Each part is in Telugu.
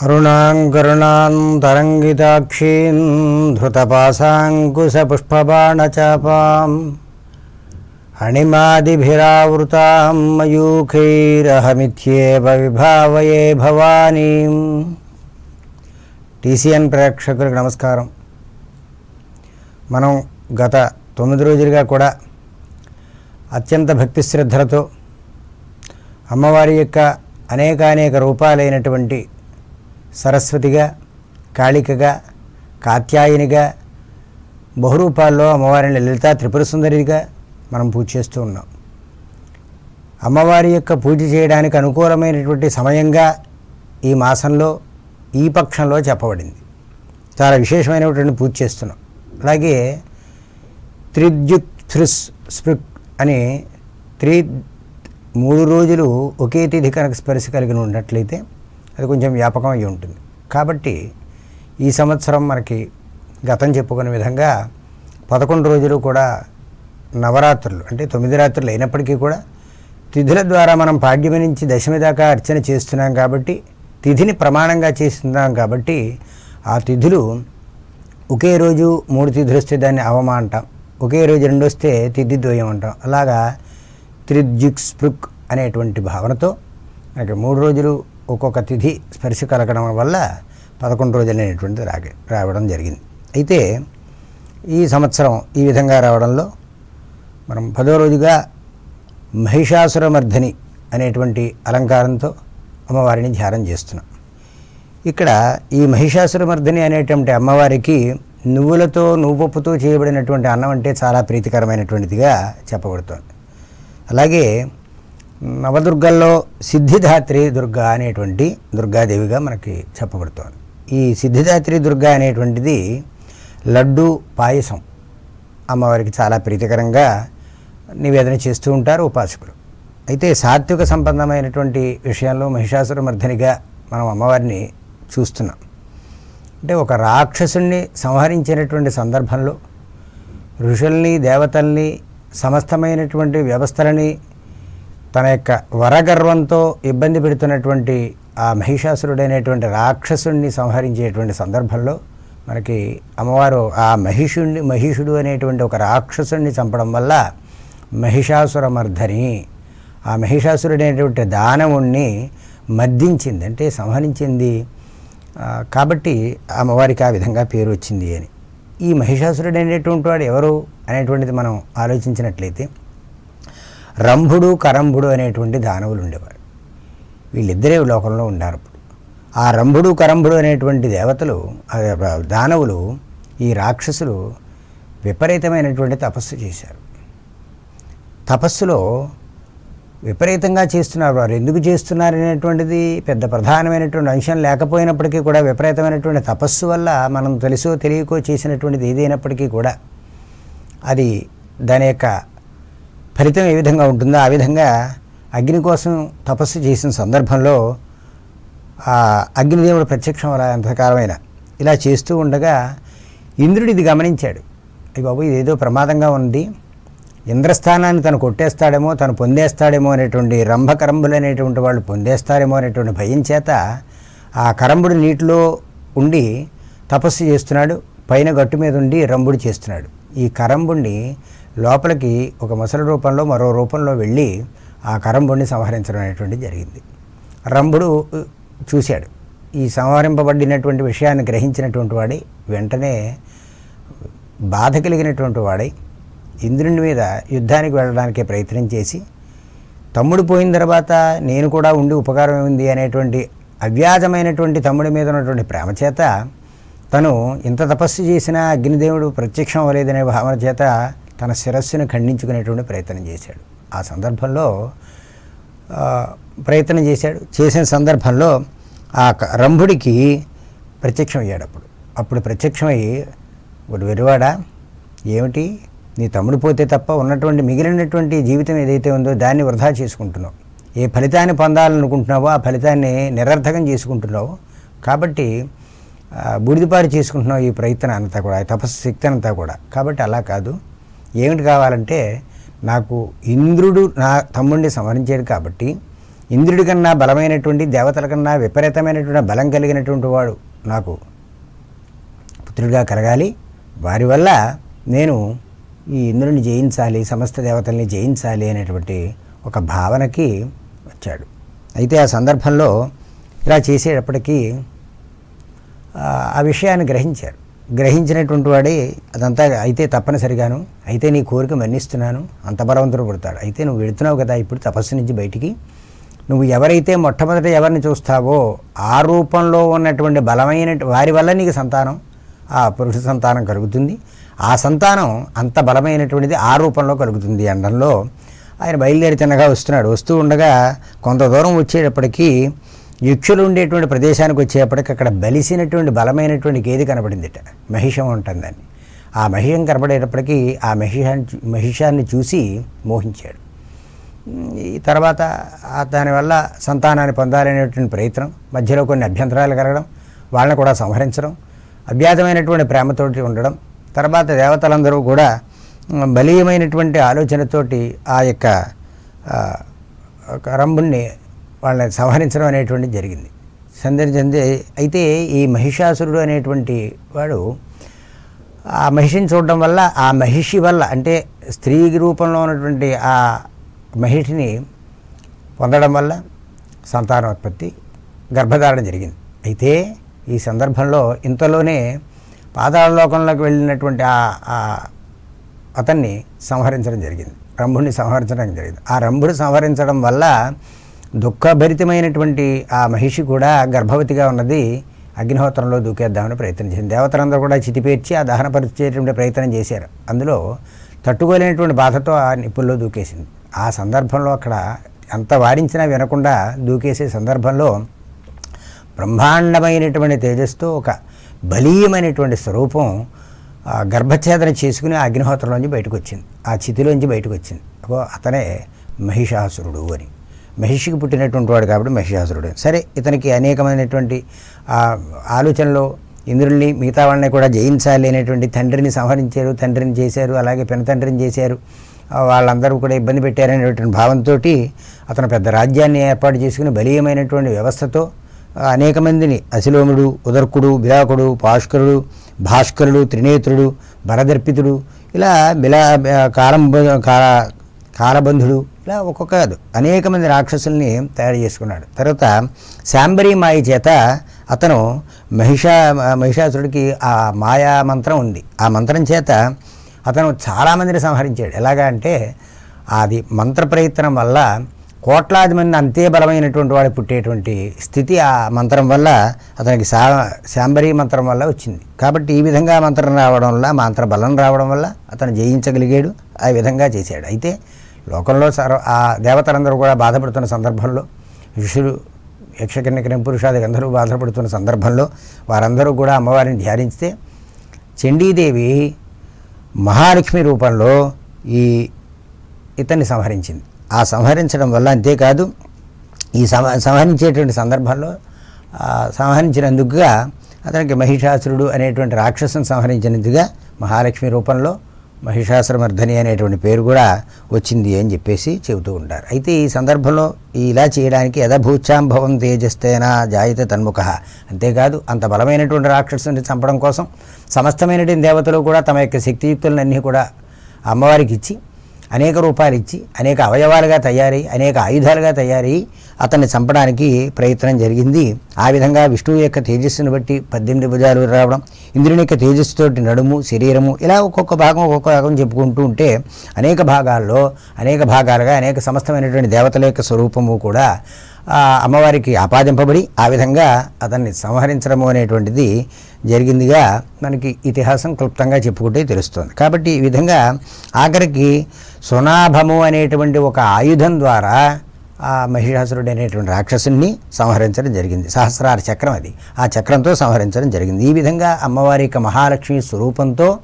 అరుణాంకరుణాం తరంగితాక్షీం ధృతపాశాంకుశపుష్పబాణచాపాం అణిమాదిభిరావృతాం మయూఖైరహమిత్యేవ విభావయే భవానీ టీసీఎన్ ప్రేక్షకులకు నమస్కారం. మనం గత తొమ్మిది రోజులుగా కూడా అత్యంత భక్తి శ్రద్ధలతో అమ్మవారి యొక్క అనేకానేక రూపాలైనటువంటి సరస్వతిగా కాళికగా కాత్యాయనిగా బహురూపాల్లో అమ్మవారిని లలితా త్రిపుర సుందరిగా మనం పూజ చేస్తూ ఉన్నాం. అమ్మవారి యొక్క పూజ చేయడానికి అనుకూలమైనటువంటి సమయంగా ఈ మాసంలో ఈ పక్షంలో చెప్పబడింది. చాలా విశేషమైనటువంటి పూజ చేస్తున్నాం. అలాగే త్రిద్యుత్థృస్ స్పృక్ అని త్రి మూడు రోజులు ఒకే తిథి కనుక స్పర్శ కలిగి ఉన్నట్లయితే అది కొంచెం వ్యాపకం అయి ఉంటుంది. కాబట్టి ఈ సంవత్సరం మనకి గతం చెప్పుకునే విధంగా పదకొండు రోజులు కూడా నవరాత్రులు అంటే తొమ్మిది రాత్రులు అయినప్పటికీ కూడా తిథుల ద్వారా మనం పాడ్యమి నుంచి దశమి దాకా అర్చన చేస్తున్నాం కాబట్టి తిథిని ప్రమాణంగా చేస్తున్నాం కాబట్టి ఆ తిథులు ఒకే రోజు మూడు తిథులు వస్తే దాన్ని అవమ అంటాం. ఒకే రోజు రెండు వస్తే తిథి ద్వయం అంటాం. అలాగా త్రిద్యుక్ స్పృక్ అనేటువంటి భావనతో మనకి మూడు రోజులు ఒక్కొక్క తిథి స్పర్శ కలగడం వల్ల పదకొండు రోజులైనటువంటిది రా రావడం జరిగింది. అయితే ఈ సంవత్సరం ఈ విధంగా రావడంలో మనం పదో రోజుగా మహిషాసురమర్ధని అనేటువంటి అలంకారంతో అమ్మవారిని ధ్యానం చేస్తున్నాం. ఇక్కడ ఈ మహిషాసురమర్ధని అనేటువంటి అమ్మవారికి నువ్వులతో నువ్వుపప్పుతో చేయబడినటువంటి అన్నం అంటే చాలా ప్రీతికరమైనటువంటిదిగా చెప్పబడుతోంది. అలాగే నవదుర్గల్లో సిద్ధిదాత్రి దుర్గా అనేటువంటి దుర్గాదేవిగా మనకి చెప్పబడుతోంది. ఈ సిద్ధిదాత్రి దుర్గా అనేటువంటిది లడ్డు పాయసం అమ్మవారికి చాలా ప్రీతికరంగా నివేదన చేస్తూ ఉంటారు ఉపాసకులు. అయితే సాత్విక సంబంధమైనటువంటి విషయంలో మహిషాసురమర్ధనిగా మనం అమ్మవారిని చూస్తున్నాం. అంటే ఒక రాక్షసుణ్ణి సంహరించినటువంటి సందర్భంలో ఋషుల్ని దేవతల్ని సమస్తమైనటువంటి వ్యవస్థలని తన యొక్క వరగర్వంతో ఇబ్బంది పెడుతున్నటువంటి ఆ మహిషాసురుడైనటువంటి రాక్షసుణ్ణి సంహరించేటువంటి సందర్భంలో మనకి అమ్మవారు ఆ మహిషుణ్ణి మహిషుడు అనేటువంటి ఒక రాక్షసుణ్ణి చంపడం వల్ల మహిషాసురమర్ధని ఆ మహిషాసురుడు అనేటువంటి దానవుణ్ణి మద్దించింది అంటే సంహరించింది. కాబట్టి అమ్మవారికి ఆ విధంగా పేరు వచ్చింది అని. ఈ మహిషాసురుడు అనేటువంటి వాడు ఎవరు అనేటువంటిది మనం ఆలోచించినట్లయితే రంభుడు కరంభుడు అనేటువంటి దానవులు ఉండేవారు వీళ్ళిద్దరే లోకంలో ఉన్నారు ఆ రంభుడు కరంభుడు అనేటువంటి దేవతలు దానవులు ఈ రాక్షసులు విపరీతమైనటువంటి తపస్సు చేశారు. తపస్సులో విపరీతంగా చేస్తున్నారు. వారు ఎందుకు చేస్తున్నారు అనేటువంటిది పెద్ద ప్రధానమైనటువంటి అంశం లేకపోయినప్పటికీ కూడా విపరీతమైనటువంటి తపస్సు వల్ల మనం తెలుసో తెలియకో చేసినటువంటిది ఏదైనప్పటికీ కూడా అది దాని యొక్క ఫలితం ఏ విధంగా ఉంటుందో ఆ విధంగా అగ్ని కోసం తపస్సు చేసిన సందర్భంలో ఆ అగ్నిదేవుడు ప్రత్యక్షం అలా ఎంతకాలమైన ఇలా చేస్తూ ఉండగా ఇంద్రుడు ఇది గమనించాడు. అయ్యి బాబు ఇదేదో ప్రమాదంగా ఉంది. ఇంద్రస్థానాన్ని తను కొట్టేస్తాడేమో తను పొందేస్తాడేమో అనేటువంటి రంభకరంబులు అనేటువంటి వాళ్ళు పొందేస్తారేమో అనేటువంటి భయం చేత ఆ కరంబుడు నీటిలో ఉండి తపస్సు చేస్తున్నాడు. పైన గట్టు మీద ఉండి రంబుడు చేస్తున్నాడు. ఈ కరంబుడిని లోపలికి ఒక మొసలి రూపంలో మరో రూపంలో వెళ్ళి ఆ కరంబుడిని సంహరించడం అనేటువంటిది జరిగింది. రంభుడు చూశాడు. ఈ సంహరింపబడినటువంటి విషయాన్ని గ్రహించినటువంటి వాడి వెంటనే బాధ కలిగినటువంటి వాడై ఇంద్రుని మీద యుద్ధానికి వెళ్ళడానికి ప్రయత్నం చేసి తమ్ముడు పోయిన తర్వాత నేను కూడా ఉండి ఉపకారం ఉంది అనేటువంటి అవ్యాజమైనటువంటి తమ్ముడి మీద ఉన్నటువంటి ప్రేమ చేత తను ఇంత తపస్సు చేసినా అగ్నిదేవుడు ప్రత్యక్షం అవ్వలేదనే భావన చేత తన శిరస్సును ఖండించుకునేటువంటి ప్రయత్నం చేశాడు. ఆ సందర్భంలో ప్రయత్నం చేశాడు. చేసిన సందర్భంలో ఆ రంభుడికి ప్రత్యక్షం అయ్యాడు అప్పుడు. అప్పుడు ప్రత్యక్షమయ్యి ఒకటి వెరువాడా ఏమిటి? నీ తమ్ముడు పోతే తప్ప ఉన్నటువంటి మిగిలినటువంటి జీవితం ఏదైతే ఉందో దాన్ని వృధా చేసుకుంటున్నావు. ఏ ఫలితాన్ని పొందాలనుకుంటున్నావో ఆ ఫలితాన్ని నిరర్థకం చేసుకుంటున్నావు. కాబట్టి ఆ, బూడిదపారు చేసుకుంటున్నావు ఈ ప్రయత్నం అంతా కూడా తపస్సు శక్తి అంతా కూడా. కాబట్టి అలా కాదు. ఏమిటి కావాలంటే నాకు ఇంద్రుడు నా తమ్ముడిని సంహరించాడు కాబట్టి ఇంద్రుడి కన్నా బలమైనటువంటి దేవతల కన్నా విపరీతమైనటువంటి బలం కలిగినటువంటి వాడు నాకు పుత్రుడిగా కలగాలి. వారి వల్ల నేను ఈ ఇంద్రుని జయించాలి సమస్త దేవతల్ని జయించాలి అనేటువంటి ఒక భావనకి వచ్చాడు. అయితే ఆ సందర్భంలో ఇలా చేసేటప్పటికీ ఆ, ఆ విషయాన్ని గ్రహించారు. గ్రహించినటువంటి వాడే అదంతా అయితే తప్పనిసరిగాను. అయితే నీ కోరిక మన్నిస్తున్నాను. అంత బలవంతుడు పుడతాడు. అయితే నువ్వు వెళుతున్నావు కదా ఇప్పుడు తపస్సు నుంచి బయటికి. నువ్వు ఎవరైతే మొట్టమొదట ఎవరిని చూస్తావో ఆ రూపంలో ఉన్నటువంటి బలమైన వారి వల్ల నీకు సంతానం ఆ పురుష సంతానం కలుగుతుంది. ఆ సంతానం అంత బలమైనటువంటిది ఆ రూపంలో కలుగుతుంది అనడంలో ఆయన బయలుదేరి తిన్నగా వస్తున్నాడు. వస్తూ ఉండగా కొంత దూరం వచ్చేటప్పటికీ యక్షులు ఉండేటువంటి ప్రదేశానికి వచ్చేప్పటికి అక్కడ బలిసినటువంటి బలమైనటువంటి గేది కనబడిందిట. మహిషం ఉంటుందని ఆ మహిషం కనబడేటప్పటికీ ఆ మహిషాన్ని మహిషాన్ని చూసి మోహించాడు. ఈ తర్వాత దానివల్ల సంతానాన్ని పొందాలనేటువంటి ప్రయత్నం మధ్యలో కొన్ని అభ్యంతరాలు కలగడం వాళ్ళని కూడా సంహరించడం అవ్యాధమైనటువంటి ప్రేమతోటి ఉండడం తర్వాత దేవతలందరూ కూడా బలీయమైనటువంటి ఆలోచనతోటి ఆ యొక్క రంభుణ్ణి వాళ్ళని సంహరించడం అనేటువంటిది జరిగింది. సందర్శించే అయితే ఈ మహిషాసురుడు అనేటువంటి వాడు ఆ మహిషిని చూడడం వల్ల ఆ మహిషి వల్ల అంటే స్త్రీ రూపంలో ఉన్నటువంటి ఆ మహిషిని పొందడం వల్ల సంతానోత్పత్తి గర్భధారణ జరిగింది. అయితే ఈ సందర్భంలో ఇంతలోనే పాతాళలోకంలోకి వెళ్ళినటువంటి ఆ ఆ అతన్ని సంహరించడం జరిగింది. రంభుడిని సంహరించడం జరిగింది. ఆ రంభుడు సంహరించడం వల్ల దుఃఖభరితమైనటువంటి ఆ మహిషి కూడా గర్భవతిగా ఉన్నది అగ్నిహోత్రంలో దూకేద్దామని ప్రయత్నం చేసింది. దేవతలందరూ కూడా చితిపేర్చి ఆ దహనపరిచేటువంటి ప్రయత్నం చేశారు. అందులో తట్టుకోలేనటువంటి బాధతో ఆ నిప్పుల్లో దూకేసింది. ఆ సందర్భంలో అక్కడ ఎంత వారించినా వినకుండా దూకేసే సందర్భంలో బ్రహ్మాండమైనటువంటి తేజస్తో ఒక బలీయమైనటువంటి స్వరూపం ఆ గర్భఛేదన చేసుకుని ఆ అగ్నిహోత్రంలోంచి బయటకు వచ్చింది ఆ చితిలోంచి బయటకు వచ్చింది అగో అతనే మహిషాసురుడు అని. మహిషికి పుట్టినటువంటి వాడు కాబట్టి మహిషాసురుడు. సరే ఇతనికి అనేకమైనటువంటి ఆలోచనలో ఇంద్రుల్ని మిగతా వాళ్ళని కూడా జయించాలి అనేటువంటి తండ్రిని సంహరించారు తండ్రిని చేశారు అలాగే పెనతండ్రిని చేశారు. వాళ్ళందరూ కూడా ఇబ్బంది పెట్టారనేటువంటి భావంతో అతను పెద్ద రాజ్యాన్ని ఏర్పాటు చేసుకుని బలీయమైనటువంటి వ్యవస్థతో అనేక మందిని అశిలోముడు ఉదర్కుడు బిలాకుడు పాష్కరుడు భాస్కరుడు త్రినేత్రుడు భరదర్పితుడు ఇలా బిలా కాలం కా- కాలబంధుడు ఇలా ఒక్కొక్క కాదు. అనేక మంది రాక్షసుల్ని తయారు చేసుకున్నాడు. తర్వాత శాంబరీ మాయ చేత అతను మహిషా మహిషాసురుడికి ఆ మాయా మంత్రం ఉంది. ఆ మంత్రం చేత అతను చాలామందిని సంహరించాడు. ఎలాగా అంటే అది మంత్ర ప్రయత్నం వల్ల కోట్లాది మంది అంతే బలమైనటువంటి వాడు పుట్టేటువంటి స్థితి ఆ మంత్రం వల్ల అతనికి సా శాంబరీ మంత్రం వల్ల వచ్చింది. కాబట్టి ఈ విధంగా మంత్రం రావడం వల్ల మంత్ర బలం రావడం వల్ల అతను జయించగలిగాడు. ఆ విధంగా చేశాడు. అయితే లోకంలో సర్వ ఆ దేవతలందరూ కూడా బాధపడుతున్న సందర్భంలో ఋషులు యక్షకిన్నకిన పురుషాది అందరూ బాధపడుతున్న సందర్భంలో వారందరూ కూడా అమ్మవారిని ధ్యానిస్తే చండీదేవి మహాలక్ష్మి రూపంలో ఈ ఇతన్ని సంహరించింది. ఆ సంహరించడం వల్ల అంతేకాదు ఈ సంహ సంహరించేటువంటి సందర్భంలో సంహరించినందుకుగా అతనికి మహిషాసురుడు అనేటువంటి రాక్షసుని సంహరించినందుగా మహాలక్ష్మి రూపంలో మహిషాసురమర్ధని అనేటువంటి పేరు కూడా వచ్చింది అని చెప్పేసి చెబుతూ ఉంటారు. అయితే ఈ సందర్భంలో ఇలా చేయడానికి యథభూచాంభవం తేజస్తేనా జాయిత తన్ముఖ. అంతేకాదు అంత బలమైనటువంటి రాక్షసుని చంపడం కోసం సమస్తమైనటువంటి దేవతలు కూడా తమ యొక్క శక్తియుక్తులన్నీ కూడా అమ్మవారికి ఇచ్చి అనేక రూపాలు ఇచ్చి అనేక అవయవాలుగా తయారై అనేక ఆయుధాలుగా తయారై అతన్ని చంపడానికి ప్రయత్నం జరిగింది. ఆ విధంగా విష్ణువు యొక్క తేజస్సును బట్టి పద్దెనిమిది భుజాలు రావడం ఇంద్రుని యొక్క తేజస్సుతోటి నడుము శరీరము ఇలా ఒక్కొక్క భాగం ఒక్కొక్క భాగం చెప్పుకుంటూ ఉంటే అనేక భాగాల్లో అనేక భాగాలుగా అనేక సమస్తమైనటువంటి దేవతల యొక్క స్వరూపము కూడా అమ్మవారికి ఆపాదింపబడి ఆ విధంగా అతన్ని సంహరించడము అనేటువంటిది జరిగిందిగా మనకి ఇతిహాసం క్లుప్తంగా చెప్పుకుంటే తెలుస్తుంది. కాబట్టి ఈ విధంగా ఆఖరికి సునాభము అనేటువంటి ఒక ఆయుధం ద్వారా ఆ మహిషాసురుడు అనేటువంటి రాక్షసుని సంహరించడం జరిగింది. సహస్రార చక్రం అది. ఆ చక్రంతో సంహరించడం జరిగింది. ఈ విధంగా అమ్మవారి యొక్క మహాలక్ష్మి స్వరూపంతో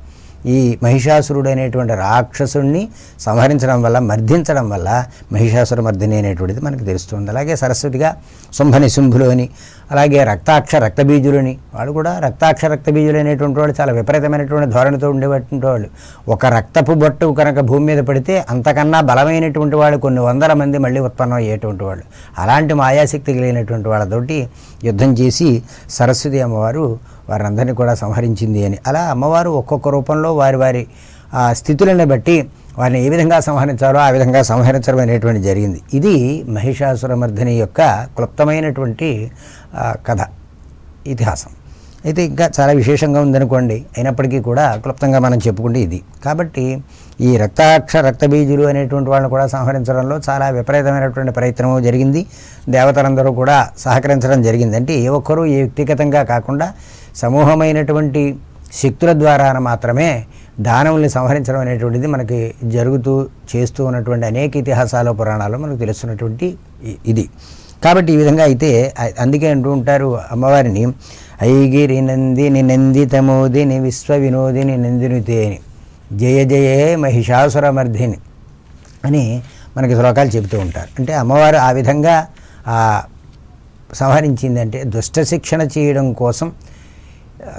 ఈ మహిషాసురుడు అనేటువంటి రాక్షసుడిని సంహరించడం వల్ల మర్దించడం వల్ల మహిషాసుర మర్దిని అనేటువంటిది మనకు తెలుస్తుంది అలాగే సరస్వతిగా శుంభని శుంభులు అని అలాగే రక్తాక్ష రక్తబీజులని వాడు కూడా రక్తాక్ష రక్తబీజులు అనేటువంటి వాళ్ళు చాలా విపరీతమైనటువంటి ధోరణితో ఉండేటువంటి వాళ్ళు ఒక రక్తపు బొట్టు కనుక భూమి మీద పడితే అంతకన్నా బలమైనటువంటి వాళ్ళు కొన్ని వందల మంది మళ్ళీ ఉత్పన్నం అయ్యేటువంటి వాళ్ళు అలాంటి మాయాశక్తి కలిగినటువంటి వాళ్ళతోటి యుద్ధం చేసి సరస్వతి అమ్మవారు వారందరినీ కూడా సంహరించింది అని. అలా అమ్మవారు ఒక్కొక్క రూపంలో వారి వారి స్థితులను బట్టి వారిని ఏ విధంగా సంహరించాలో ఆ విధంగా సంహరించడం అనేటువంటి జరిగింది. ఇది మహిషాసురమర్ధిని యొక్క క్లుప్తమైనటువంటి కథ ఇతిహాసం. అయితే ఇంకా చాలా విశేషంగా ఉందనుకోండి అయినప్పటికీ కూడా క్లుప్తంగా మనం చెప్పుకుంటే ఇది. కాబట్టి ఈ రక్తాక్ష రక్తబీజులు అనేటువంటి వాళ్ళని కూడా సంహరించడంలో చాలా విపరీతమైనటువంటి ప్రయత్నము జరిగింది. దేవతలందరూ కూడా సహకరించడం జరిగింది. అంటే ఏ ఒక్కరూ ఏ వ్యక్తిగతంగా కాకుండా సమూహమైనటువంటి శక్తుల ద్వారా మాత్రమే దానవుల్ని సంహరించడం అనేటువంటిది మనకి జరుగుతూ చేస్తూ ఉన్నటువంటి అనేక ఇతిహాసాలు పురాణాలు మనకు తెలుస్తున్నటువంటి ఇది. కాబట్టి ఈ విధంగా అయితే అందుకే అంటూ ఉంటారు అమ్మవారిని ఐగిరి నందిని నందితమోదిని విశ్వ వినోదిని నందినుతే అని జయ జయే మహిషాసురమర్ధిని అని మనకి శ్లోకాలు చెబుతూ ఉంటారు. అంటే అమ్మవారు ఆ విధంగా సంహరించిందంటే దుష్ట శిక్షణ చేయడం కోసం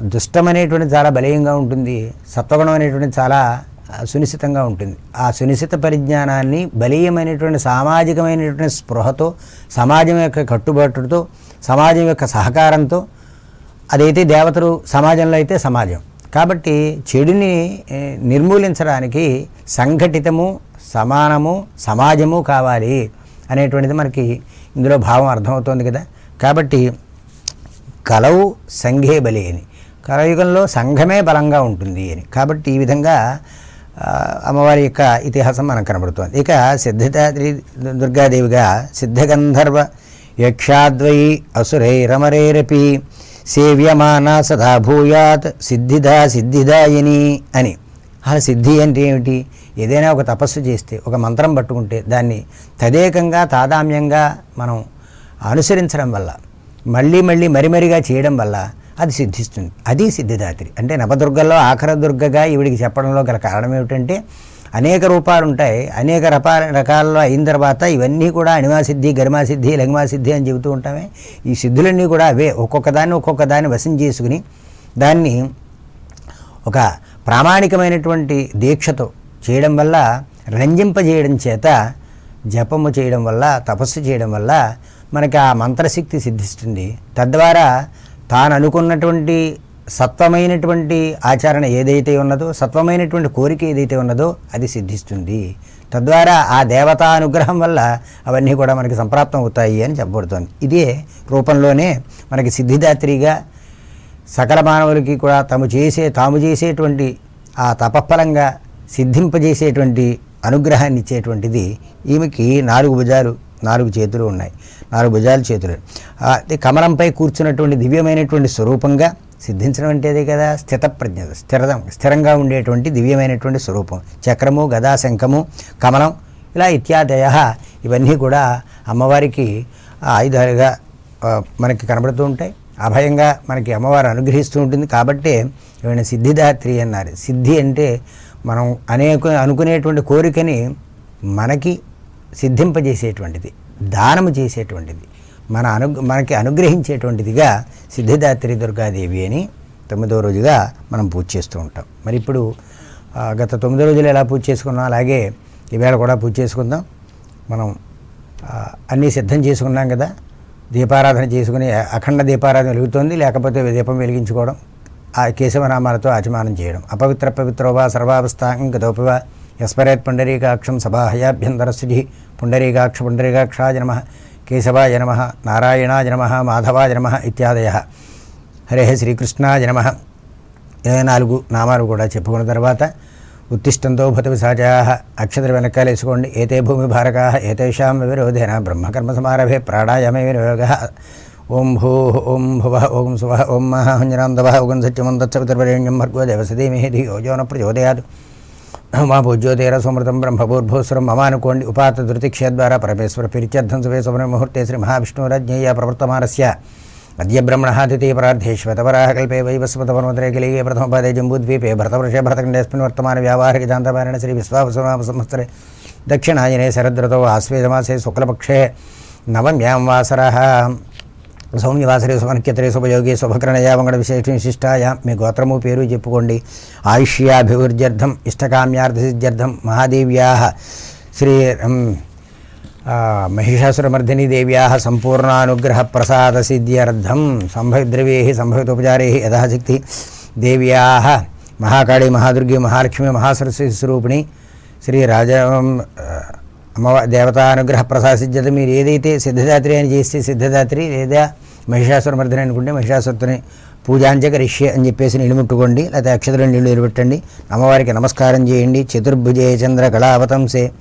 దుష్టం అనేటువంటి చాలా బలీయంగా ఉంటుంది సత్వగుణం అనేటువంటి చాలా సునిశ్చితంగా ఉంటుంది. ఆ సునిశ్చిత పరిజ్ఞానాన్ని బలీయమైనటువంటి సామాజికమైనటువంటి స్పృహతో సమాజం యొక్క కట్టుబాటుతో సమాజం యొక్క సహకారంతో అదైతే దేవతలు సమాజంలో అయితే సమాజం. కాబట్టి చెడుని నిర్మూలించడానికి సంఘటితము సమానము సమాజము కావాలి అనేటువంటిది మనకి ఇందులో భావం అర్థమవుతోంది కదా. కాబట్టి కలవు సంఘే బలి అని. కలయుగంలో సంఘమే బలంగా ఉంటుంది అని. కాబట్టి ఈ విధంగా అమ్మవారి యొక్క ఇతిహాసం మనకు కనబడుతోంది. ఇక సిద్ధిదాత్రి దుర్గాదేవిగా సిద్ధగంధర్వ యక్షాద్వై అసురైరమరైరపి సేవ్యమానా సదా భూయాత్ సిద్ధిదా సిద్ధిదాయిని అని. ఆ సిద్ధి అంటే ఏమిటి? ఏదైనా ఒక తపస్సు చేస్తే ఒక మంత్రం పట్టుకుంటే దాన్ని తదేకంగా తాదామ్యంగా మనం అనుసరించడం వల్ల మళ్ళీ మళ్ళీ మరిమరిగా చేయడం వల్ల అది సిద్ధిస్తుంది. అది సిద్ధిదాత్రి. అంటే నవదుర్గల్లో ఆఖర దుర్గగా ఈవిడికి చెప్పడంలో గల కారణం ఏమిటంటే అనేక రూపాలు ఉంటాయి అనేక రకాల రకాల్లో అయిన తర్వాత ఇవన్నీ కూడా అణిమాసిద్ధి గరిమాసిద్ధి లఘిమాసిద్ధి అని చెబుతూ ఉంటామే. ఈ సిద్ధులన్నీ కూడా అవే. ఒక్కొక్క దాన్ని ఒక్కొక్క దాన్ని వశం చేసుకుని దాన్ని ఒక ప్రామాణికమైనటువంటి దీక్షతో చేయడం వల్ల రంజింపజేయడం చేత జపము చేయడం వల్ల తపస్సు చేయడం వల్ల మనకి ఆ మంత్రశక్తి సిద్ధిస్తుంది. తద్వారా తాను అనుకున్నటువంటి సత్వమైనటువంటి ఆచరణ ఏదైతే ఉన్నదో సత్వమైనటువంటి కోరిక ఏదైతే ఉన్నదో అది సిద్ధిస్తుంది. తద్వారా ఆ దేవతా అనుగ్రహం వల్ల అవన్నీ కూడా మనకి సంప్రాప్తం అవుతాయి అని చెప్పబడుతోంది. ఇదే రూపంలోనే మనకి సిద్ధిదాత్రిగా సకల మానవులకి కూడా తాము చేసే తాము చేసేటువంటి ఆ తపఫలంగా సిద్ధింపజేసేటువంటి అనుగ్రహాన్ని ఇచ్చేటువంటిది ఈమెకి నాలుగు భుజాలు నాలుగు చేతులు ఉన్నాయి. నాలుగు భుజాలు చేతులు. కమలంపై కూర్చున్నటువంటి దివ్యమైనటువంటి స్వరూపంగా సిద్ధించడం అంటేదే కదా స్థితప్రజ్ఞ స్థిర స్థిరంగా ఉండేటువంటి దివ్యమైనటువంటి స్వరూపం. చక్రము గదా శంఖము కమలం ఇలా ఇత్యాదయ ఇవన్నీ కూడా అమ్మవారికి ఆయుధాలుగా మనకి కనబడుతూ ఉంటాయి. అభయంగా మనకి అమ్మవారు అనుగ్రహిస్తూ ఉంటుంది. కాబట్టే ఈవిడ సిద్ధిదాత్రి అన్నారు. సిద్ధి అంటే మనం అనేక అనుకునేటువంటి కోరికని మనకి సిద్ధింపజేసేటువంటిది దానము చేసేటువంటిది. మన అను మనకి అనుగ్రహించేటువంటిదిగా సిద్ధిదాత్రి దుర్గాదేవి అని తొమ్మిదో రోజుగా మనం పూజ చేస్తూ ఉంటాం. మరి ఇప్పుడు గత తొమ్మిదో రోజులు ఎలా పూజ చేసుకున్నాం అలాగే ఈవేళ కూడా పూజ చేసుకుందాం. మనం అన్నీ సిద్ధం చేసుకున్నాం కదా. దీపారాధన చేసుకుని అఖండ దీపారాధన వెలుగుతోంది లేకపోతే దీపం వెలిగించుకోవడం ఆ కేశవనామాలతో ఆచమానం చేయడం. అపవిత్ర పవిత్రోవా సర్వావస్థాంగతోపివా యస్మరేత్ పుండరీకాక్షం సభాహయాభ్యంతర పుండరీకాక్ష పుండరీకాక్షా జనమ కేశవాయ నమ నారాయణాయ నమ మాధవాయ నమ ఇత్యాదయ. హరే శ్రీకృష్ణాయ నమ. ఇరవై నాలుగు నామాలు కూడా చెప్పుకున్న తర్వాత ఉత్తిష్టంతో భతవి సహజా అక్షతర వెనకాల వేసుకోండి. ఏతే భూమి భారకా ఏతేషాం విరోధేన బ్రహ్మకర్మ సమారభే ప్రాణాయామే వినియోగ. ఓం భూ ఓం భువ ఓం శువ ఓం మహాంజనాందవ ఓం సత్యమం దత్సవితర్వరేణ్యం భర్గో దేవసదేమి ధియోజోన ప్రచోదయాదు మా పూజ్యోతేర సుమృతం బ్రహ్మభూర్భూస్వరం మమానుకోండి ఉపాత ధృతిక్షయ ద్వారా పరమేశ్వర పిరిత్యర్థం శుభే శుభన ముహూర్తే శ్రీ మహావిష్ణురజ్ఞేయ ప్రవర్తమానస్య. అద్య బ్రహ్మణాతిథే పరార్థేశ్వతవరాహ కల్పే వైవస్వతపర్వతరే కలిగే ప్రథమపాదే జంబూద్వీపే భరతవృషే భరతఖండేస్మిన్ వర్తమాన వ్యావహారిక జాంతమారేణ శ్రీ విశ్వావసనామ సంవత్సరే. దక్షిణాయనే శరదృతౌ ఆశ్వేదమాసే శుక్లపక్షే. నవమ్యాం వాసరः. సౌమ్యవాసరే సుమనక్యతరే శుభయోగి శుభకరణయ మంగళ విశేష విశిష్టాయ మీ గోత్రము పేరు చెప్పుకోండి. ఆయుష్యాభివృద్ధ్యర్థం ఇష్టకామ్యార్థ సిద్ధ్యర్థం మహాదేవ్యా శ్రీ ఉమ్, మహిషాసురమర్దిని దేవ్యా సంపూర్ణానుగ్రహ ప్రసాద సిద్ధ్యర్థం సంభవిద్రవ్యై సంభవితోపచారై యథాశక్తి దేవ్యా మహాకాళి మహాదుర్గి మహాలక్ష్మి మహాసరస్వతి స్వరూపిణి శ్రీ రాజ అమ్మవ దేవతానుగ్రహ ప్రసాద మీరు ఏదైతే సిద్ధదాత్రి అని చేస్తే సిద్ధదాత్రి లేదా మహిషాసురమర్దిని అనుకుంటే మహిషాసురుని పూజాంచకరిష్య అని చెప్పేసి నిలుముట్టుకోండి లేకపోతే అక్షతలు నీళ్ళు నిలబెట్టండి అమ్మవారికి నమస్కారం చేయండి. చతుర్భుజే చంద్ర కళావతంసే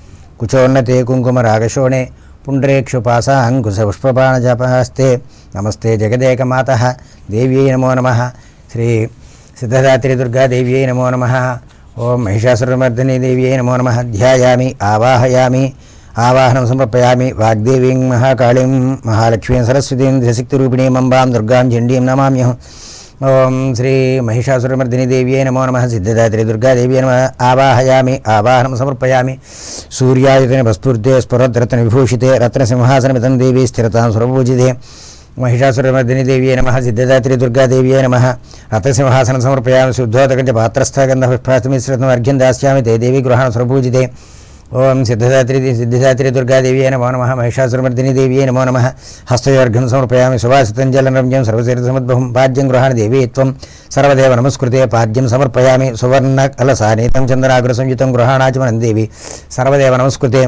కుచోన్నతే కుంకుమ రాగశోణే పుండ్రేక్షుపాస అంకుశ పుష్పపాణ జపహస్తే నమస్తే జగదేకమాత దేవ్యై నమో నమ. శ్రీ సిద్ధదాత్రి దుర్గా దేవ్యై నమో నమ. ఓం మహిషాసురమర్దిని దేవ్యై నమో నమ. ధ్యాయామి ఆవాహయామి. ఆవాహనం సమర్పయామి వాగ్దేవీం మహాకాళీం మహాలక్ష్మీం సరస్వతీం త్రిశక్తిరూపిణీం అంబాం దుర్గాం చండీం నమామ్యహం. ఓం శ్రీ మహిషాసురమర్దిని దేవ్యై నమో నమ సిద్ధదాత్రి దుర్గాదేవ్యై నమ. ఆవాహయామి ఆవాహనం సమర్పయామి. సూర్యాయుతని వస్ఫూర్తే స్ఫురద్రత్న విభూషితే రత్నసింహాసనమితం దేవి స్థిరతాం సురపూజితే మహిషాసురమర్దిని దేవ్యై నమ సిద్ధదాత్రి దుర్గాదేవ్యై నమ. రత్నసింహాసనం సమర్పయామి. శుద్ధోదకంచ పాత్రస్థగంధ పుష్పాస్తమిశ్రితం అర్ఘ్యం దాస్యామి. తే దేవి గృహాణ సురపూజితే ఓం సిద్ధదాత్రి సిద్ధిదాత్రి దుర్గాదేవ్యై నమో నమ మహిషాసురమర్దిని దేవ్యై నమో నమ హస్తయోర్ఘం సమర్పయామి సుభాషితం జలనమ్యం సర్వశరీరసముద్భవం పాద్యం గృహాణ దేవీ త్వం సర్వదేవ నమస్కృతే పాద్యం సమర్పయామి సువర్ణ కలసానీతం చంద్రాగ్ర సంయుతం గృహాణాచమనం దేవి సర్వదేవ నమస్కృతే.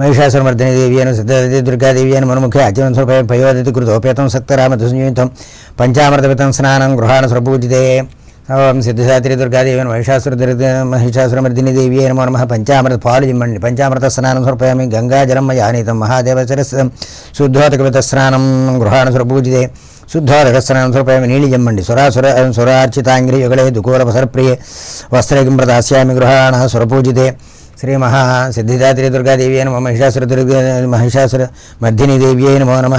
మహిషాసురమర్దిని దేవి అను సిద్ధదేవి దుర్గాదేవి అని మనుముఖే అర్జున స్వరూపే పయోదతి కృతోపేతం సక్తరామధుసంయుతం పంచామృతపితం స్నానం గృహాణ స్వరపూజితే. ఓం సిద్ధశాత్రి దుర్గాదేవి అని మహిషాసుర మహిషాసురమర్దిని దేవి అని నమ. పంచామృత పాలు జిమ్మండి పంచామృత స్నానం సమర్పయామి. గంగాజలం మయానీతం. మహాదేవచర శుద్ధోతకపిత స్నానం గృహాణ స్వరపూజితే శుద్ధోదక స్నానం సమర్పయామి. నీళ్ళు జమ్మండి. సురాసుర సురార్చితాంగ్రి యుగళే దుకూల వసరప్రియ వస్త్రకిం ప్రదాస్యామి గృహాణ సురపూజితే శ్రీ మహా సిద్ధిదాత్రి దుర్గాదేవి అయిన మహిషాసుర దుర్గా మహిషాసుర మర్దిని దేవ్యై నమో నమ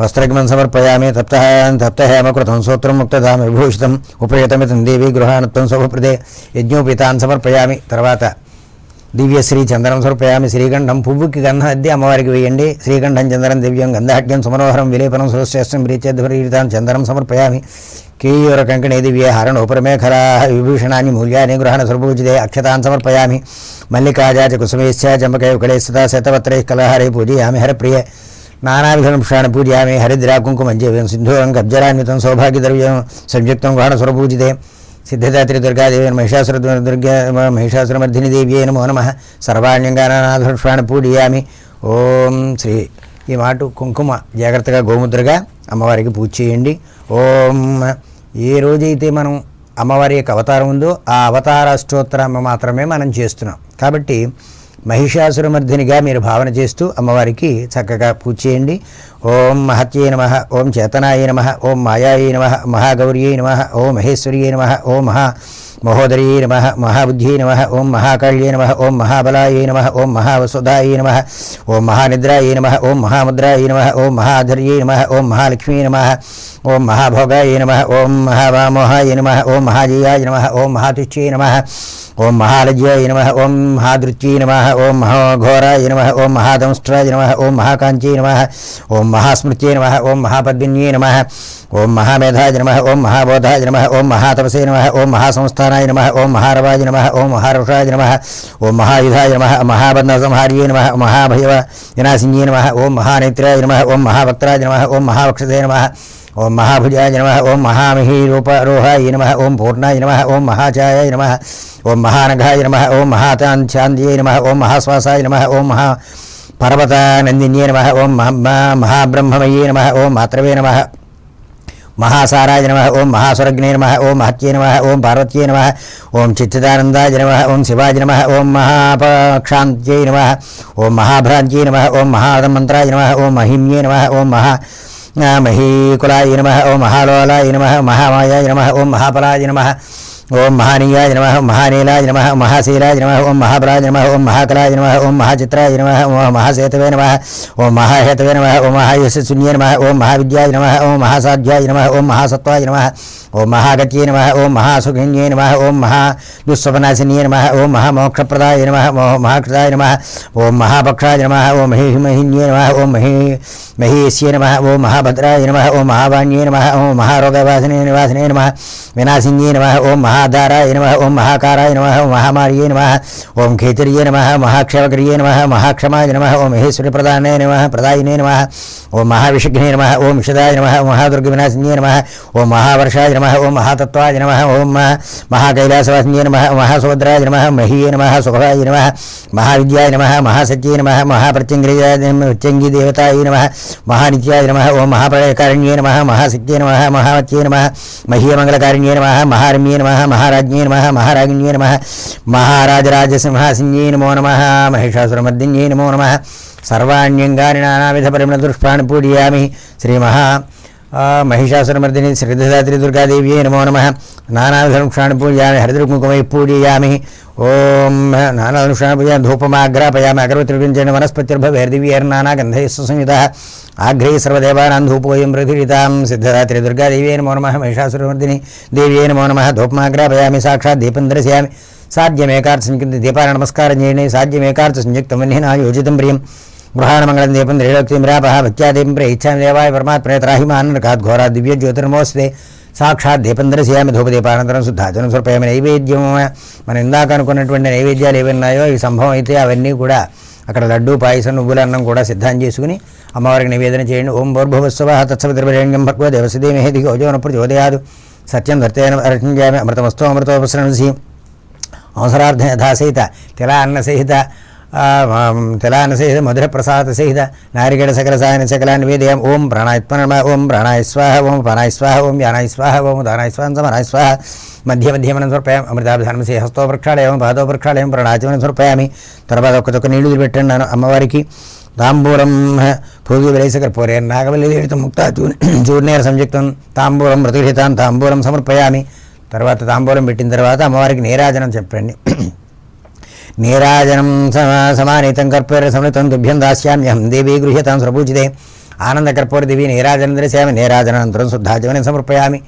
వస్త్రగ్మం సమర్పయామి తప్త తప్త హేమకృతం సూత్రం ముక్తధామ విభూషితం ఉపయతమితం దేవి గృహానత్వం శుభప్రదే యజ్ఞోపితాన్ సమర్పయామి తర్వాత దివ్యశ్రీ చందనం సమర్పయామి శ్రీగంధం పువ్వుకి గంధం అద్దె అమ్మవారికి వేయండి శ్రీగంధం చందనం దివ్యం గంధాఢ్యం సమనోహరం విలేపనం సురశ్రేష్టం ప్రీత్యధ్వరీతాన్ చందనం సమర్పయామి కేయూర కంకణే దివ్య హరణ ఉపరమేఖలా విభూషణాన్ని మూల్యాన్ని గృహణ స్వరపూజితే అక్షతాన్ సమర్పయామి మల్లికాజాచ కుసుమేశ్చ జంబకై ఉకడే స్థిత శతపత్రై కలహరే పూజయామి హరప్రియ నానావిధనుషాన్ని పూజయామి హరిద్రా కుంకుమంజీవం సింధూరం కబ్జరాన్వితం సౌభాగ్యద్రవ్యం సంయుక్తం గృహణ స్వరపూజితే సిద్ధదాత్రి దుర్గాదేవి మహిషాసుర దుర్గా మహిషాసురమర్ధిని దేవి నమో నమ. సర్వాణ్యంగానాథుష్వాన్ని పూడియామి ఓం శ్రీ ఈ మాట కుంకుమ. జాగ్రత్తగా గోముద్రగా అమ్మవారికి పూజ చేయండి. ఓం. ఏ రోజైతే మనం అమ్మవారి యొక్క అవతారం ఉందో ఆ అవతార స్తోత్రం మాత్రమే మనం చేస్తున్నాం. కాబట్టి మహిషాసురమర్ధినిగా మీరు భావన చేస్తూ అమ్మవారికి చక్కగా పూజ చేయండి. ఓం మహత్యే నమ ఓం చేతనాయ నమ ఓం మాయాయ నమ మహాగౌర్యై నమ ఓం మహేశ్వర్యై నమ ఓం మహా మహోదర్యై నమ మహాబుద్ధ్యై నమ ఓం మహాకాళ్యై నమ ఓం మహాబలాయ నమ ఓం మహావసుధాయ నమ ఓం మహానిద్రాయ నమ ఓం మహాముద్రాయ నమ ఓం మహాధర్యై నమ ఓం మహాలక్ష్మీ నమ ఓం మహాభోగాయ నమ ఓం మహావామోహాయ నమ ఓం మహాజయాయ నమ ఓం మహాతుష్ట్యై నమ ఓం మహాలజ్యాయ నమ ఓం మహాదృత్యై నమ ఓం మహాఘోరాయ నమ ఓం మహాదంష్ట్రాయ నమ ఓం మహాకాంచై నమ ఓం మహాస్మృత్యై నమ ఓం మహాపద్మిన్యై నమ ఓం మహామేధాయ నమ ఓం మహాబోధాయ నమ ఓం మహాతపసే నమ ఓం మహాసంస్థానాయ నమ ఓం మహారవాయ నమ ఓం మహారుషాయ నమ ఓం మహాయుధాయ నమ మహాబంధసంహార్యై నమ మహాభైవ వినాశింజే నమ ఓం మహానేత్రాయ నమ ఓం మహాభక్తరాయ నమ ఓం మహావక్షసే నమ ఓం మహాభుజాయ నమ ఓం మహామహీరూపరోహాయ నమ ఓం పూర్ణాయ నమ ఓం మహాచాయాయ నమ ఓం మహానఘాయ నమ ఓం మహాతాంచాంద్యై నమ ఓం మహాశ్వాసాయ నమ ఓం మహా పర్వతానందిన్యే నమ ఓం మహాబ్రహ్మమయ్యే నమ ఓం మాత్రవే నమ మహాసారాయ నమ ఓం మహాసురగ్నే నమ ఓం మహత్యే నమ ఓం పార్వత్యే నమ ఓం చిచ్చిదానందాయ నమ ఓం శివాయ నమ ఓం మహాపక్షాంత్యై నమ ఓం మహాభ్రాంత్యై నమ ఓం మహామంత్రాయ నమ ఓం మహిమ్యే నమ ఓం మహా మహీకులాయ నమ ఓం మహాలోలాయ నమ మహామాయాయ నమ ఓం మహాఫలాయ నమ ఓం మహానీయాయ నమ ఓం మహానీలాయ నమ ఓం మహాశీలాయ నమ ఓం మహాబలాయ నమ ఓం మహాకలాయ నమ ఓం మహాచిత్రాయ నమ ఓం మహాసేతవే నమ ఓం మహాహేతవే నమ ఓం మహాయశస్సున్యే నమ ఓం మహావిద్యాయ నమ ఓం మహాసాధ్యాయ నమ ఓం మహాసత్వాయ నమ ఓం మహాగత్యే నమ ఓం మహాసుఖిన్యే నమ ఓం మహా దుస్వపనాశిన్యే నమ ఓం మహామోక్షప్రదాయ నమ ఓం మహాకృతాయ నమ ఓం మహాపక్షాయ నమ ఓం మహిమహిన్యే నమ ఓం మహీ మహేశ్యే నమ ఓం మహాభద్రాయ నమ ఓం మహావాణ్యే నమ ఓం మహారోగవాసినే నివాసినే నమ వినాశిన్యే నమ ఓం మహాధారాయ నమ ఓం మహాకారాయ నమ ఓం మహామార్యే నమ ఓం ఖేతిర్యే నమ మహాక్షవకర్యే నమ మహాక్షమాయ నమ ఓం మహేశ్వరి ప్రదానే నమ ప్రదాయినే నమ ఓం మహావిషఘ్నే నమ ఓం విషదాయ నమ ఓం మహాదుర్గ వినాశిన్యే నమ ఓం మహాతత్వాయ నమ ఓం మహాకైలాసవాసిన్యే నమ మహాసుభద్రాయ నమ మహీయ నమ సుఖాయ నమ మహావిద్యాయ నమ మహాసత్యే నమ మహాప్రత్యంగిరియాయ ప్రత్యంగి దేవతాయ నమ మహానిత్యాయ నమ ఓం మహాప్రళయకారణ్యే నమ మహాశక్త్యే నమ మహావత్యే నమ మహీయమంగళకారిణ్యే నమ మహారమ్యే నమ మహారాజ్ఞే నమ మహారాగిణ్యే నమ మహారాజరాజసింహాసిన్యే నమో నమ మహిషాసురమర్దిన్యే నమో నమ సర్వాణ్యంగాని నానావిధ పరిమళ దుష్పాన్ని పూజయామి శ్రీమహా మహిషాసురమర్దిని శ్రీధాత్రి దుర్గాదేవి నమో నమ. నానావిధనుష్ఠాన్ని పూజయామి హరిద్రకుంకుమై పూజయామి. ఓం నానానుష్ఠాన పూజా ధూపమాగ్రాపయామి అగరవతిర్వించండి వనస్పతిర్భవేర్దివ్యేర్నానా గంధైస్సు సంయుత ఆగ్రహీ సర్వదేవానాం ధూపోయం ప్రతిరితాం సిద్ధదాత్రి దుర్గాదేవి నమో నమ. మహిషాసురమర్దిని దేవ్యే నమో నమ. ధూపమాగ్రాపయామి సాక్షాత్ దీపం దర్శయామి. సాధ్యమేకార్థ సంయుక్త దీపాన నమస్కారం చేయండి. సాధ్యమేకార్థ సంయుక్తం వన్యనా యోజితం ప్రియం. గృహాణమంగళం దీపం త్రైలోక్యం రాప భక్త్యాదీపం ప్రేచ్ఛామి దేవాయ పరమాత్మనే త్రాహిమాన్నకాత్ ఘోరా దివ్య జ్యోతిర్మోస్తే సాక్షాత్ దీపం దర్శయామి ధూపదీపానంతరం శుద్ధాచనం స్వల్పయామి నైవేద్యం. మనం ఇందాక అనుకున్నటువంటి నైవేద్యాలు ఏవన్నాయో ఈ సంభవం అయితే అవన్నీ కూడా అక్కడ లడ్డు పాయసం నువ్వుల అన్నం కూడా సిద్ధం చేసుకుని అమ్మవారికి నివేదన చేయండి. ఓం భోర్భువస్వ తత్సవిత్రపర్యంగం భర్గవ దేవసదేమేది గౌజోన ప్రచోదయాదు సత్యం ధర్తేన అమృతమస్తో అమృతోపశ్రణసి అవసరార్థ యథాసహిత తిలా అన్న సహిత ఆ, సహిత మధుర ప్రసాద సహిత నారికేడ సకల సాయన సకలాన్ని వేదయం ఓం ప్రాణాయత్మనమ ఓం ప్రాణాయ స్వాహ ఓం ప్రాణాయ స్వాహ ఓం యానాయ స్వాహ ఓం దానాయ స్వాహం సమనాయ స్వాహ మధ్య మధ్యమనం సమర్పయామి. అమృతాభిధానమసి హస్తో ప్రక్షాళయం పాదో ప్రక్షాళయం ప్రాణాచమనం సమర్పయామి. తర్వాత ఒక్కొక్క నీళ్ళు పెట్టండి నేను అమ్మవారికి. తాంబూలం భోగి విలేసకర్పూరే నాగవల్లి ముక్త చూర్ణేర సంయుక్తం తాంబూలం మృతిహితాం తాంబూలం సమర్పయామి. తర్వాత తాంబూలం పెట్టిన తర్వాత అమ్మవారికి నీరాజనం చెప్పండి. నీరాజనం సమ- సమానీతం కర్పూర సమృతం దుభ్యం దాస్యామ్యహం దేవీ గృహ్యతాం స్వపూజితే. ఆనంద కర్పూర దేవి నీరాజనం దర్శామి నీరాజనంతరం శుద్ధాచమనం సమర్పయామి.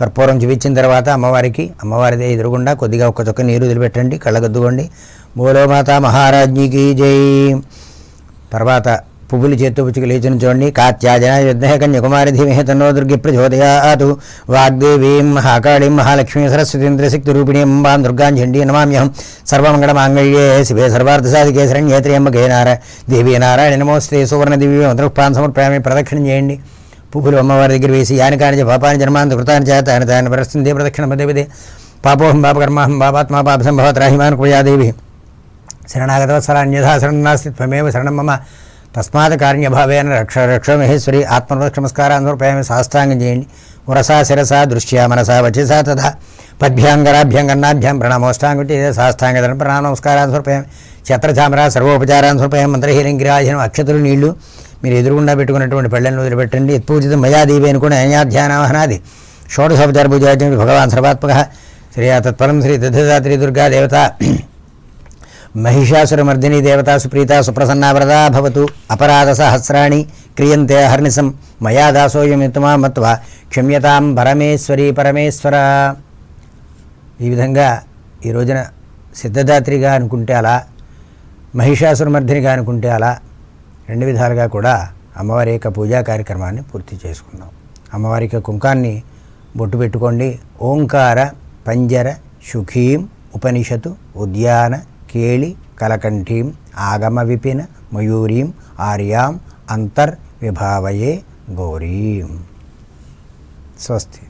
కర్పూరం చూపించిన తర్వాత అమ్మవారికి అమ్మవారిదే ఎదురుగుండా కొద్దిగా ఒక్క చొక్క నీరు వదిలిపెట్టండి కళ్ళగద్దుకోండి బోలో మాతా మహారాజ్ఞికి జై. తర్వాత పువ్వులు చేతుపుచ్చుకు లేచిన చూడండి. కాత్యాజన యుద్ధ కన్యకుమారి ధీమహి తన్నో దుర్గి ప్రచోదయాతు. వాగ్దేవీం మహాకాళీం మహాలక్ష్మీ సరస్వతీంద్ర శక్తి రూపిణీం బాం దుర్గాం చండీ నమామ్యహం. సర్వమంగళ మాంగళ్యే శివే సర్వార్థసాధికే శరణ్యే త్ర్యంబకే నార. దేవీ నారాయణ నమోస్తే. సువర్ణ దివ్య మంత్రపుష్పాన్ సమర్పయామి. ప్రదక్షిణం చేయండి. పువ్వులు అమ్మవారి దగ్గర వేసి యానికాని పాపాన్ని జన్మాంత కృతాన్ని చేత ఆయన దాని ప్రస్తుంది ప్రదక్షిణ పదే పాపోహం పాపకర్మాహం పాపాత్మా పాప సంభవత్ రాహిమాన్ కుయాదేవి శరణాగతవత్సరాన్యథా శరణం నాస్తి త్వమేవ శరణం మమ. తస్మాత్ కారణ్యభావేన రక్ష రక్ష మహేశ్వరి ఆత్మనమస్కారాన్ని సమర్పయామి సాష్టాంగం చేయండి. ఉరసా శిరస దృష్ట్యా మనస వచసా తథా పద్భ్యాంగరాభ్యం గన్నాభ్యం ప్రణామోష్టాంగుటి సాష్టాంగ ప్రణామ నమస్కారాన్ని సమర్పయామి ఛత్రచామర సర్వోపచారాన్ని సమర్పయామి మంత్రహీరం గిరాజనం అక్షతులు నీళ్ళు. మీరు ఎదురుగుండా పెట్టుకున్నటువంటి పళ్ళని వదిలిపెట్టండి. యత్పూజితం మయాదీవి అనుకుని అన్యాధ్యానావహనాది. షోడశోపచార పూజాచరణ భగవాన్ సర్వాత్మక. శ్రీ తత్పరం శ్రీ దద్దదాత్రి దుర్గా దేవత మహిషాసురమర్దిని దేవతా సుప్రీత సుప్రసన్నా వరదా భవతు. అపరాధ సహస్రాణి క్రియంతే హర్నిసం మయా దాసోయమిత్మా మత్వ. క్షమ్యతాం పరమేశ్వరి పరమేశ్వర. ఈ విధంగా ఈ రోజున సిద్ధదాత్రిగా అనుకుంటే అలా మహిషాసురమర్దినిగా అనుకుంటే అలా రెండు విధాలుగా కూడా అమ్మవారి యొక్క పూజా కార్యక్రమాన్ని పూర్తి చేసుకున్నాం. అమ్మవారి యొక్క కుంకాన్ని బొట్టు పెట్టుకోండి. ఓంకార పంజర సుఖీం ఉపనిషత్తు ఉద్యాన కేళి కలకంఠీం ఆగమ విపిన మయూరీం ఆర్యాం అంతర్ విభావయే గౌరీం స్వస్తి